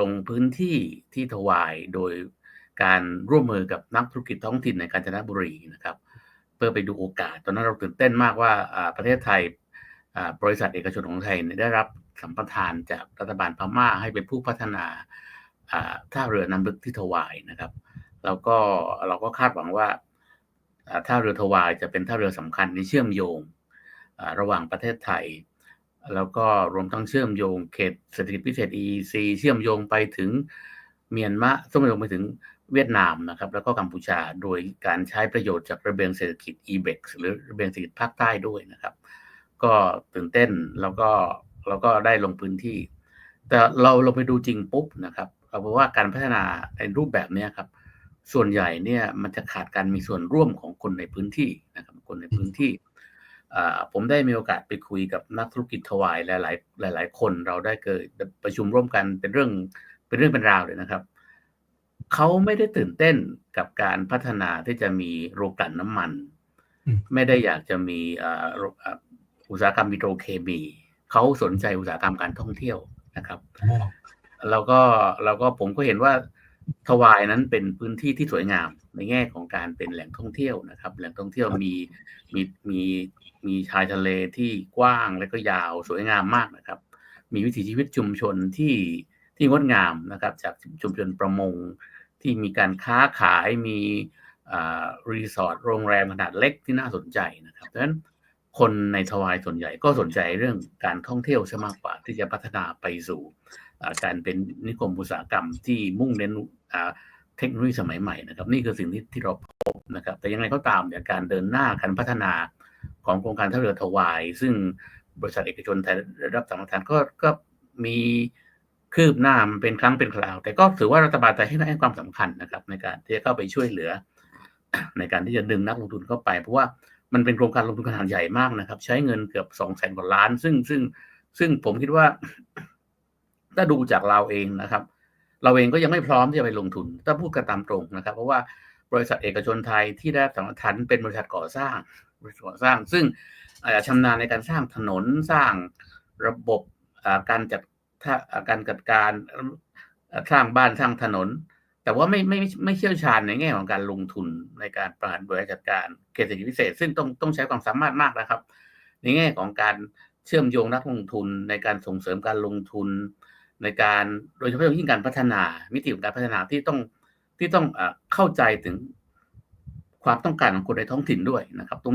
ลงพื้นที่ที่ถวายโดยการร่วมมือกับนักธุรกิจท้องถิ่นในกาญจนบุรีนะครับ เพื่อไปดูโอกาส ตอนนั้นเราตื่นเต้นมากว่าประเทศไทยบริษัทเอกชนของไทยได้รับสัมปทานจากรัฐบาลพม่าให้เป็นผู้พัฒนาท่าเรือน้ำลึกที่ถวายนะครับ แล้วก็เราก็คาดหวังว่าท่าเรือถวายจะเป็นท่าเรือสำคัญที่เชื่อมโยงระหว่างประเทศไทย แล้วก็รวมทั้งเชื่อมโยงเขตเศรษฐกิจพิเศษ EEC เชื่อมโยงไปถึงเมียนมาเชื่อมโยงไปถึงเวียดนามนะครับ แล้วก็กัมพูชาโดยการใช้ประโยชน์จากระเบียงเศรษฐกิจ EBEX หรือระเบียงเศรษฐกิจภาคใต้ด้วยนะครับ ก็ตื่นเต้นแล้วก็เราก็ได้ลงพื้นที่ แต่เราลงไปดูจริงปุ๊บนะครับเราพบว่าการพัฒนาในรูปแบบนี้ครับ ส่วนใหญ่เนี่ยมันจะขาดการมีส่วนร่วมของคนในพื้นที่นะครับคนในพื้นที่ ผมได้มีโอกาสไปคุยกับนักธุรกิจถวายหลาย ๆ หลาย ๆ คนเราได้เกิดประชุมร่วมกันเป็นเรื่องเป็นเรื่องเป็นราวเลยนะครับเขาไม่ได้ตื่นเต้นกับการพัฒนาที่จะมีโรงกลั่นน้ำมันอืมไม่ได้อยากจะมีอ่าโรอ่าอุตสาหกรรมปิโตรเคมีเขาสนใจอุตสาหกรรมการท่องเที่ยวนะครับอ๋อแล้วก็แล้วก็ผมก็เห็นว่า ทวายนั้นเป็นพื้นที่ที่สวยงามในแง่ของการเป็นแหล่งท่องเที่ยวนะครับ แหล่งท่องเที่ยวมีมีมีมีชายทะเลที่กว้างและก็ยาวสวยงามมากนะครับ มีวิถีชีวิตชุมชนที่ที่งดงามนะครับ จากชุมชนประมงที่มีการค้าขายมีอ่ารีสอร์ทโรงแรมขนาดเล็กที่น่าสนใจนะครับดังนั้น คนในทวายส่วนใหญ่ก็สนใจเรื่องการท่องเที่ยวซะมากกว่าที่จะพัฒนาไปสู่การเป็นนิคมอุตสาหกรรมที่มุ่งเน้นเทคโนโลยีสมัยใหม่นะครับ นี่คือสิ่งที่ที่เราพบนะครับ แต่ยังไงก็ตามเนี่ยการเดินหน้าการพัฒนาของโครงการท่าเรือถวาย ซึ่งบริษัทเอกชนไทยรับสัมปทานก็ก็มีคืบหน้ามันเป็นครั้งเป็นคราว แต่ก็ถือว่ารัฐบาลไทยให้ให้ความสำคัญนะครับ ในการที่จะเข้าไปช่วยเหลือ ในการที่จะดึงนักลงทุนเข้าไปเพราะว่า มันเป็นโครงการลงทุนขนาดใหญ่มากนะครับ ใช้เงินเกือบสองแสนกว่าล้าน ซึ่งซึ่งซึ่งผมคิดว่าถ้าดูจากเราเองนะครับ เราเองก็ยังไม่พร้อมที่จะไปลงทุน ถ้าพูดกันตามตรงนะครับ เพราะว่าบริษัทเอกชนไทยที่ได้สัมปทานเป็นบริษัทก่อสร้างบริษัทก่อสร้าง ซึ่งอาจจะชำนาญในการสร้างถนนสร้างระบบการจัดท่าอ่าการจัดการสร้างบ้านสร้างถนน แต่ว่าไม่ไม่ไม่เชี่ยวชาญในแง่ของการลงทุนในการบริหารบริหารจัดการเขตเศรษฐกิจพิเศษ ซึ่งต้องต้องใช้ความสามารถมากนะครับ ในแง่ของการเชื่อมโยงนักลงทุนในการส่งเสริมการลงทุน ในการโดยเฉพาะอย่างยิ่งการพัฒนา มิติของการพัฒนาที่ต้องที่ต้องเข้าใจถึงความต้องการของคนในท้องถิ่นด้วยนะครับตรง